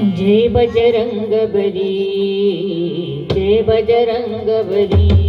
Jai Bajrang Bali Jai Bajrang Bali